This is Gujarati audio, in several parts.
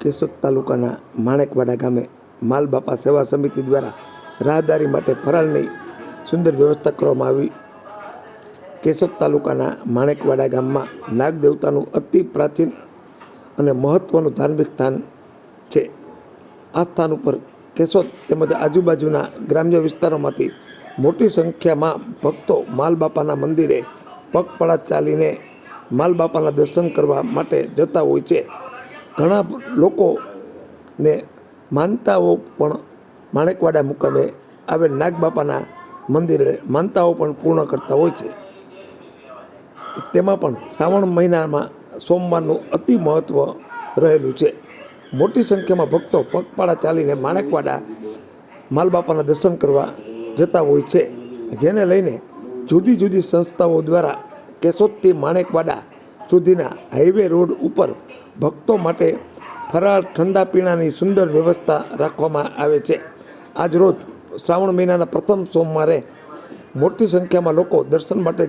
કેશોદ તાલુકાના માણેકવાડા ગામે માલબાપા સેવા સમિતિ દ્વારા રાહદારી માટે ફરાળની સુંદર વ્યવસ્થા કરવામાં આવી. કેશોદ તાલુકાના માણેકવાડા ગામમાં નાગદેવતાનું અતિ પ્રાચીન અને મહત્ત્વનું ધાર્મિક સ્થાન છે. આ સ્થાન ઉપર કેશોદ તેમજ આજુબાજુના ગ્રામ્ય વિસ્તારોમાંથી મોટી સંખ્યામાં ભક્તો માલબાપાના મંદિરે પગપળા ચાલીને માલબાપાના દર્શન કરવા માટે જતા હોય છે. ઘણા લોકોને માનતાઓ પણ માણેકવાડા મુકામે આવેલ નાગબાપાના મંદિરે માનતાઓ પણ પૂર્ણ કરતા હોય છે. તેમાં પણ શ્રાવણ મહિનામાં સોમવારનું અતિ મહત્ત્વ રહેલું છે. મોટી સંખ્યામાં ભક્તો પગપાળા ચાલીને માણેકવાડા માલબાપાના દર્શન કરવા જતા હોય છે. જેને લઈને જુદી જુદી સંસ્થાઓ દ્વારા કેશોદથી માણેકવાડા સુધીના હાઈવે રોડ ઉપર ભક્તો માટે ફરાળ ઠંડા પીણાની સુંદર વ્યવસ્થા રાખવામાં આવે છે. આજ રોજ શ્રાવણ મહિનાના પ્રથમ સોમવારે મોટી સંખ્યામાં લોકો દર્શન માટે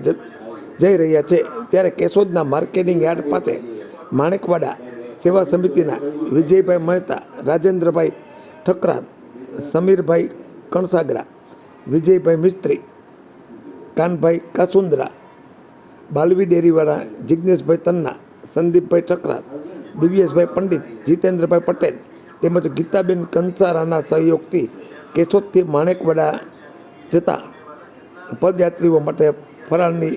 જઈ રહ્યા છે. ત્યારે કેશોદના માર્કેટિંગ યાર્ડ પાસે માણેકવાડા સેવા સમિતિના વિજયભાઈ મહેતા, રાજેન્દ્રભાઈ ઠકરાર સમીરભાઈ કણસાગરા, વિજયભાઈ મિસ્ત્રી, કાનભાઈ કાસુંદરા, બાલવી ડેરીવાળા જિજ્ઞેશભાઈ તન્ના, સંદીપભાઈ ઠકરાર દિવ્યેશભાઈ પંડિત, જીતેન્દ્રભાઈ પટેલ તેમજ ગીતાબેન કંસારાના સહયોગથી કેશોદથી માણેકવાડા જતા પદયાત્રીઓ માટે ફરાળની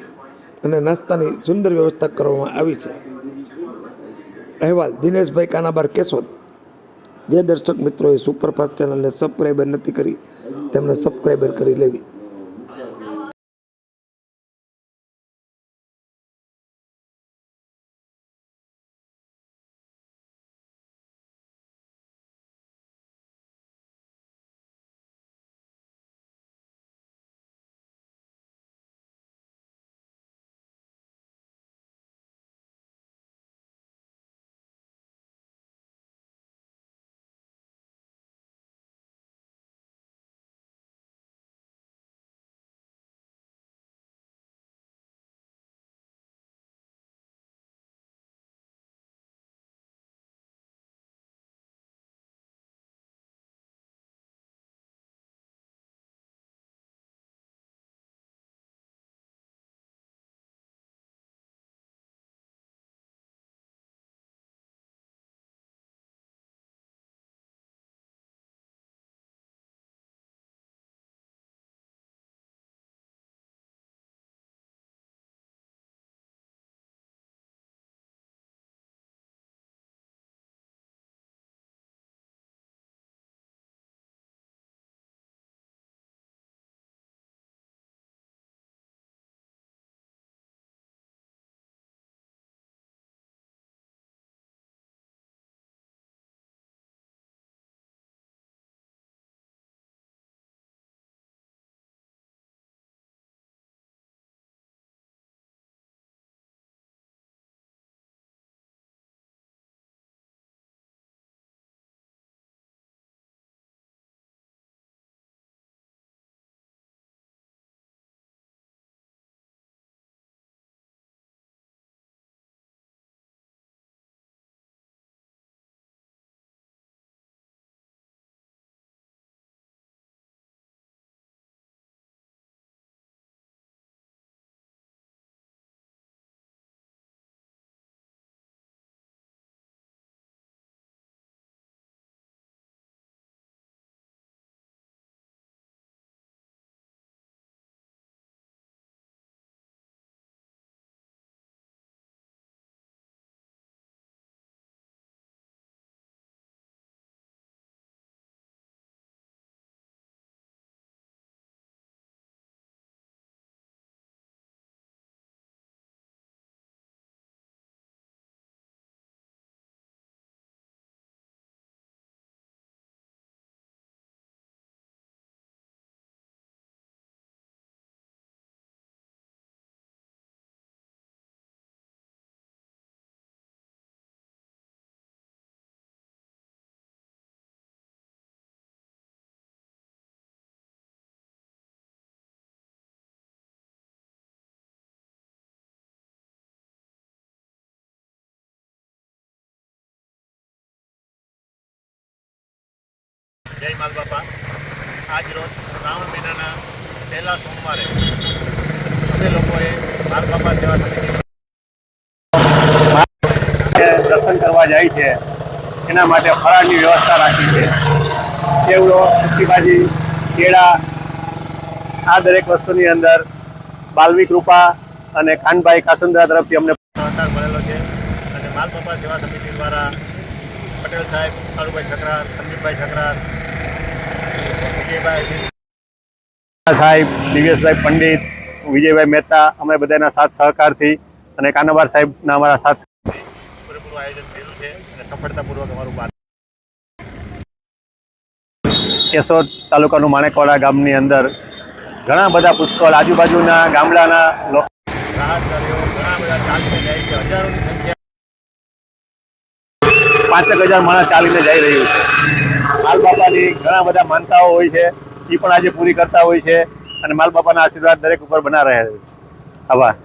અને નાસ્તાની સુંદર વ્યવસ્થા કરવામાં આવી છે. અહેવાલ, દિનેશભાઈ કાનાબાર, કેશોદ. જે દર્શક મિત્રોએ સુપરફાસ્ટ ચેનલને સબસ્ક્રાઈબર નથી કરી તેમણે સબસ્ક્રાઈબર કરી લેવી. જય માલ બાપા. આજ રોજ શ્રાવણ મહિનાના પહેલા સોમવારે અમે લોકોએ માલ બાપા સેવા સમિતિ દર્શન કરવા જાય છે. એના માટે ફરાળની વ્યવસ્થા રાખી છે. કેવડો સુખીભાજી કેળા, આ દરેક વસ્તુની અંદર બાલવી કૃપા અને ખાનભાઈ કાસંદ્રા તરફથી અમને સહકાર મળેલો છે. અને માલ બાપા સેવા સમિતિ દ્વારા પટેલ સાહેબ કાળુભાઈ ઠકરાર સંદીપભાઈ ઠકરાર વિજયભાઈ સાહેબ દિવ્યેશભાઈ પંડિત વિજયભાઈ મહેતા અમે બધાના સાથ સહકારથી અને કાનાબાર સાહેબના અમારા સાથ પૂરેપૂરું આયોજન થયેલું છે અને સફળતાપૂર્વક અમારું બાર કેશોદ તાલુકાનું માણેકવાડા ગામની અંદર ઘણા બધા પુષ્કળ આજુબાજુના ગામડાના લોકો રાહતકારીઓ ઘણા બધા ચાલીને જાય છે હજારોની સંખ્યા પાંચેક હજાર માણસ ચાલીને જઈ રહ્યું છે. માલ બાપાની ઘણા બધા માનતાઓ હોય છે એ પણ આજે પૂરી કરતા હોય છે અને માલ બાપાના આશીર્વાદ દરેક ઉપર બના રહે છે. આભાર.